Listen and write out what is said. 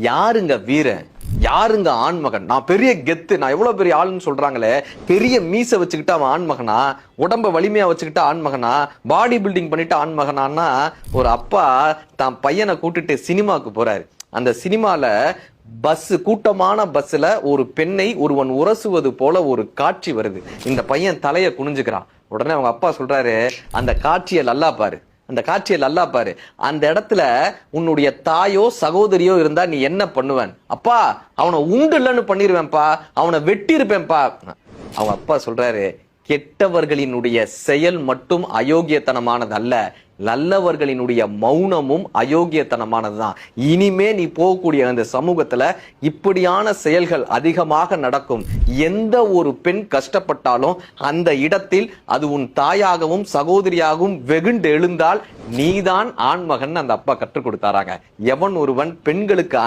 யாருங்க வீரன்? யாருங்க ஆண்மகன்? நான் பெரிய கெத்து. நான் எவ்வளவு பெரிய ஆளுன்னு சொல்றாங்களே. பெரிய மீசை வச்சுக்கிட்டு அவன் ஆண்மகனா? உடம்ப வலிமையா வச்சுக்கிட்டு ஆண்மகனா? பாடி பில்டிங் பண்ணிட்டு ஆண்மகனான்னா ஒரு அப்பா தான் பையனை கூட்டிட்டு சினிமாவுக்கு போறாரு. அந்த சினிமால பஸ் கூட்டமான பஸ்ல ஒரு பெண்ணை ஒருவன் உரசுவது போல ஒரு காட்சி வருது. இந்த பையன் தலையை குனிஞ்சுக்கிறான். உடனே அவங்க அப்பா சொல்றாரு அந்த காட்சியை நல்லா பாரு. அந்த காட்சியில் நல்லா பாரு. அந்த இடத்துல உன்னுடைய தாயோ சகோதரியோ இருந்தா நீ என்ன பண்ணுவேன்? அப்பா அவனை உண்டு இல்லைன்னு பண்ணிருவேன்ப்பா. அவனை வெட்டியிருப்பேன்ப்பா. அவங்க அப்பா சொல்றாரு கெட்டவர்களினுடைய செயல் மட்டும் அயோக்கியத்தனமானது அல்ல நல்லவர்களினுடைய மௌனமும் அயோக்கியத்தனமானதுதான். இனிமே நீ போகக்கூடிய அந்த சமூகத்துல இப்படியான செயல்கள் அதிகமாக நடக்கும். எந்த ஒரு பெண் கஷ்டப்பட்டாலும் அந்த இடத்தில் அது உன் தாயாகவும் சகோதரியாகவும் வெகுண்டு எழுந்தால் நீதான் ஆண்மகன் அந்த அப்பா கற்றுக் கொடுத்தாராங்க எவன் ஒருவன் பெண்களுக்கு